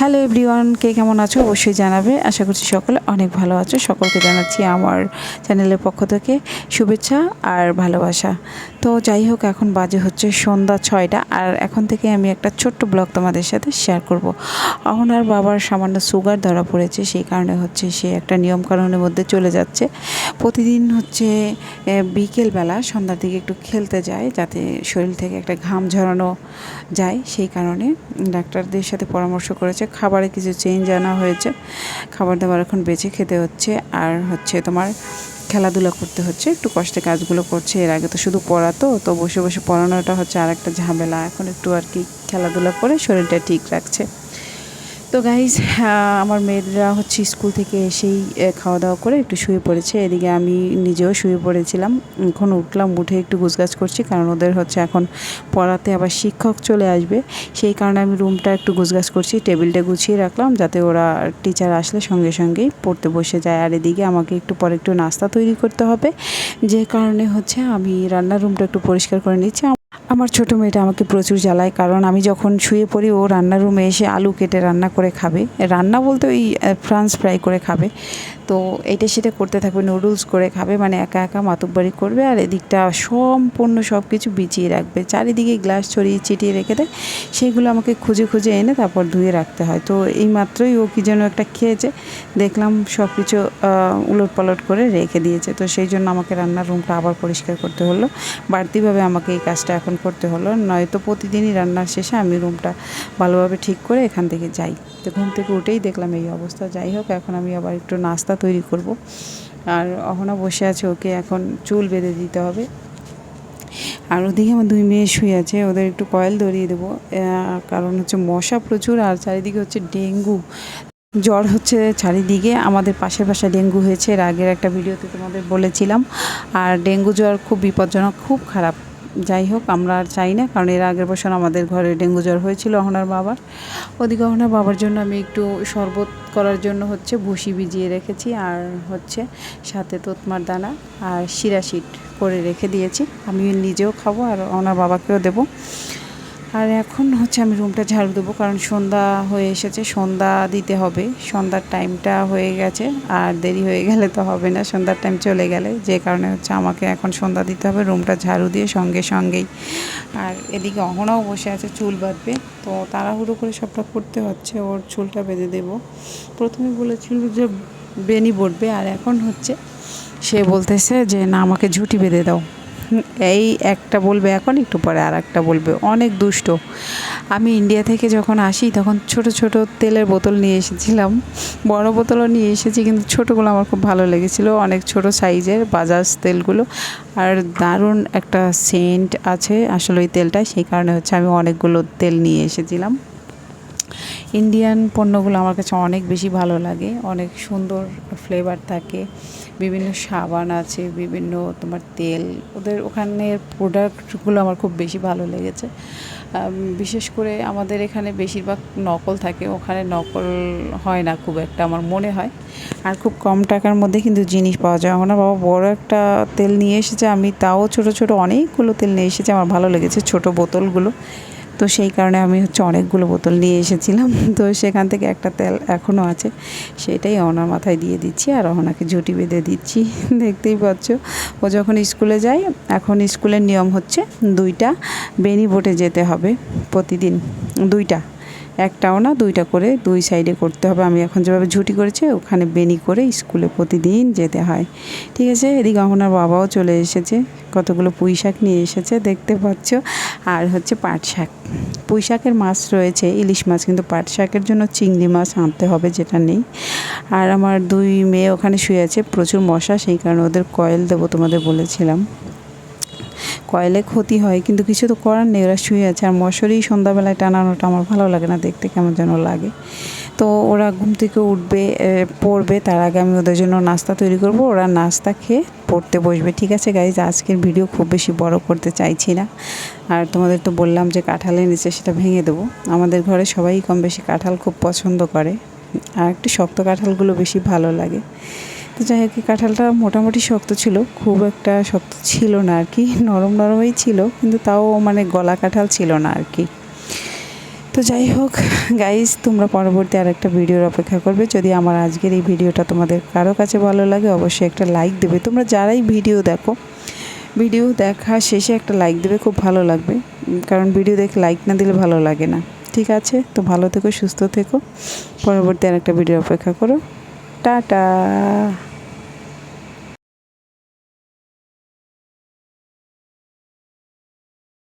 Hello everyone, কে কেমন আছো? অবশ্যই জানাবে। আশা করছি সকলে অনেক ভালো আছো। সকলকে জানাচ্ছি আমার চ্যানেলের পক্ষ থেকে শুভেচ্ছা আর ভালোবাসা। তো যাই হোক, এখন বাজে হচ্ছে সন্ধ্যা ছয়টা। আর এখন থেকে আমি একটা ছোট্ট ব্লগ তোমাদের সাথে শেয়ার করব। অহনার বাবার সামান্য সুগার ধরা পড়েছে, সেই কারণে হচ্ছে সে একটা নিয়মকানুনের মধ্যে চলে যাচ্ছে। প্রতিদিন হচ্ছে বিকেলবেলা সন্ধ্যার দিকে একটু খেলতে যায়, যাতে শরীর থেকে একটা ঘাম ঝরানো যায়। সেই কারণে ডাক্তারদের সাথে পরামর্শ করেছে খাবারে কিছু চেঞ্জ আনা হয়েছে। খাবার দাবার এখন বেছে খেতে হচ্ছে। আর হচ্ছে তোমার খেলাধুলা করতে হচ্ছে। একটু কষ্টে কাজগুলো করছে। এর আগে তো শুধু পড়াতো, তো বসে বসে পড়ানোটা হচ্ছে আর একটা ঝামেলা। এখন একটু আর কি খেলাধুলা করে শরীরটা ঠিক রাখছে। তো গাইজ আমার মেয়েরা হচ্ছে স্কুল থেকে এসেই খাওয়া দাওয়া করে একটু শুয়ে পড়েছে। এদিকে আমি নিজেও শুয়ে পড়েছিলাম। এখন উঠলাম, উঠে একটু গুছগাছ করছি কারণ ওদের হচ্ছে এখন পড়াতে আবার শিক্ষক চলে আসবে। সেই কারণে আমি রুমটা একটু গুছগাছ করছি, টেবিলটা গুছিয়ে রাখলাম যাতে ওরা টিচার আসলে সঙ্গে সঙ্গেই পড়তে বসে যায়। আর এদিকে আমাকে একটু পরে একটু নাস্তা তৈরি করতে হবে। যে কারণে হচ্ছে আমি রান্নার রুমটা একটু পরিষ্কার করে নিচ্ছি। আমার ছোট মেয়েটা আমাকে প্রচুর জ্বালায়, কারণ আমি যখন শুয়ে পড়ি ও রান্নার রুমে এসে আলু কেটে রান্না করে খাবে। রান্না বলতে ওই ফ্রান্স ফ্রাই করে খাবে। তো এটা সেটা করতে থাকবে নুডলস করে খাবে মানে একা একা মাতুব্বারি করবে আর এদিকটা সম্পূর্ণ সব কিছু বিছিয়ে রাখবে। চারিদিকে গ্লাস ছড়িয়ে ছিটিয়ে রেখে দেয়, সেগুলো আমাকে খুঁজে খুঁজে এনে তারপর ধুয়ে রাখতে হয়। তো এই মাত্রই ও কী যেন একটা খেয়েছে, দেখলাম সব কিছু উলট পালট করে রেখে দিয়েছে। তো সেই জন্য আমাকে রান্নার রুমটা আবার পরিষ্কার করতে হলো। বাড়তিভাবে আমাকে এই কাজটা এখন করতে হলো, নয়তো প্রতিদিনই রান্নার শেষে আমি রুমটা ভালোভাবে ঠিক করে এখান থেকে যাই। তো ঘুম থেকে উঠেই দেখলাম এই অবস্থা। যাই হোক, এখন আমি আবার একটু নাস্তা তৈরি করব। আর অহনা বসে আছে, ওকে এখন চুল বেঁধে দিতে হবে। আর ওদিকে আমার দুই মেয়ে শুয়ে আছে, ওদের একটু কয়েল ধরিয়ে দেবো। কারণ হচ্ছে মশা প্রচুর, আর চারিদিকে হচ্ছে ডেঙ্গু। জ্বর হচ্ছে চারিদিকে, আমাদের পাশের পাশে ডেঙ্গু হয়েছে। এর আগের একটা ভিডিওতে তোমাদের বলেছিলাম। আর ডেঙ্গু জ্বর খুব বিপজ্জনক, খুব খারাপ। যাই হোক, আমরা আর চাই না, কারণ এর আগের বছর আমাদের ঘরে ডেঙ্গু জ্বর হয়েছিল অহনার বাবার। ওদিকে অহনার বাবার জন্য আমি একটু শরবত করার জন্য হচ্ছে ভুসি ভিজিয়ে রেখেছি, আর হচ্ছে সাথে তোতমার দানা আর শিরাশিট করে রেখে দিয়েছি। আমি নিজেও খাব আর ওনার বাবাকেও দেবো। আর এখন হচ্ছে আমি রুমটা ঝাড়ু দেবো, কারণ সন্ধ্যা হয়ে এসেছে, সন্ধ্যা দিতে হবে। সন্ধ্যার টাইমটা হয়ে গেছে, আর দেরি হয়ে গেলে তো হবে না, সন্ধ্যার টাইম চলে গেলে। যে কারণে হচ্ছে আমাকে এখন সন্ধ্যা দিতে হবে রুমটা ঝাড়ু দিয়ে সঙ্গে সঙ্গেই। আর এদিকে অহনাও বসে আছে, চুল বাঁধবে। তো তাড়াহুড়ো করে সবটা করতে হচ্ছে, ওর চুলটা বেঁধে দেবো। প্রথমে বলেছিল যে বেনি বটবে, আর এখন হচ্ছে সে বলতেছে যে, না, আমাকে ঝুঁটি বেঁধে দাও। এই একটা বলবে এখন, একটু পরে আর একটা বলবে। অনেক দুষ্ট। আমি ইন্ডিয়া থেকে যখন আসি, তখন ছোট ছোট তেলের বোতল নিয়ে এসেছিলাম। বড় বোতলও নিয়ে এসেছি, কিন্তু ছোটোগুলো আমার খুব ভালো লেগেছিলো। অনেক ছোট সাইজের বাজাজ তেলগুলো। আর দারুণ একটা সেন্ট আছে আসলে ওই তেলটা, সেই কারণে হচ্ছে আমি অনেকগুলো তেল নিয়ে এসেছিলাম। ইন্ডিয়ান পণ্যগুলো আমার কাছে অনেক বেশি ভালো লাগে, অনেক সুন্দর ফ্লেভার থাকে। বিভিন্ন সাবান আছে, বিভিন্ন তোমার তেল। ওদের ওখানের প্রোডাক্টগুলো আমার খুব বেশি ভালো লেগেছে। বিশেষ করে আমাদের এখানে বেশিরভাগ নকল থাকে। ওখানে নকল হয় না খুব একটা আমার মনে হয়। আর খুব কম টাকার মধ্যে কিন্তু জিনিস পাওয়া যায়। আমার বাবা বড় একটা তেল নিয়ে এসেছে। আমি তাও ছোট ছোট অনেকগুলো তেল নিয়ে এসেছে। আমার ভালো লেগেছে ছোট বোতলগুলো। তো সেই কারণে আমি হচ্ছে অনেকগুলো বোতল নিয়ে এসেছিলাম। তো সেখান থেকে একটা তেল এখনও আছে, সেটাই অহনার মাথায় দিয়ে দিচ্ছি আর অহনাকে ঝুঁটি বেঁধে দিচ্ছি। দেখতেই পাচ্ছ, ও যখন স্কুলে যায়, এখন স্কুলের নিয়ম হচ্ছে দুইটা বেনি বোটে যেতে হবে প্রতিদিন, দুইটা। একটাও না, দুইটা করে দুই সাইডে করতে হবে। আমি এখন যেভাবে ঝুটি করেছি, ওখানে বেনি করে স্কুলে প্রতিদিন যেতে হয়। ঠিক আছে, এদিকে অহনার বাবাও চলে এসেছে। কতগুলো পুঁই শাক নিয়ে এসেছে, দেখতে পাচ্ছ। আর হচ্ছে পাট শাক। পুঁই শাকের মাছ রয়েছে, ইলিশ মাছ, কিন্তু পাট শাকের জন্য চিংড়ি মাছ আনতে হবে, যেটা নেই। আর আমার দুই মেয়ে ওখানে শুয়ে আছে, প্রচুর মশা, সেই কারণে ওদের কয়েল দেবো তোমাদের বলেছিলাম। কয়েলে ক্ষতি হয়, কিন্তু কিছু তো করার নেই, ওরা শুয়ে আছে। আর মশারি সন্ধ্যাবেলায় টানানোটা আমার ভালো লাগে না দেখতে, কেমন যেন লাগে। তো ওরা ঘুম থেকে উঠবে পড়বে, তার আগে আমি ওদের জন্য নাস্তা তৈরি করব। ওরা নাস্তা খেয়ে পড়তে বসবে। ঠিক আছে গাইজ আজকের ভিডিও খুব বেশি বড় করতে চাইছি না। আর তোমাদের তো বললাম যে কাঁঠালের নিচে সেটা ভেঙে দেবো। আমাদের ঘরে সবাই কম বেশি কাঁঠাল খুব পছন্দ করে। আর একটু শক্ত কাঁঠালগুলো বেশি ভালো লাগে। তো যাই হোক কাঁঠালটা মোটামুটি শক্ত ছিল, খুব একটা শক্ত ছিল না আর কি, নরম নরমই ছিল, কিন্তু তাও মানে গলা কাঁঠাল ছিল না আর কি। তো যাই হোক গাইজ তোমরা পরবর্তী আর একটা ভিডিওর অপেক্ষা করবে। যদি আমার আজকের এই ভিডিওটা তোমাদের কারও কাছে ভালো লাগে, অবশ্যই একটা লাইক দেবে। তোমরা যারাই ভিডিও দেখো, ভিডিও দেখা শেষে একটা লাইক দেবে, খুব ভালো লাগবে। কারণ ভিডিও দেখে লাইক না দিলে ভালো লাগে না। ঠিক আছে? তো ভালো থেকো, সুস্থ থেকো। পরবর্তী আর একটা ভিডিও অপেক্ষা করো। টাটা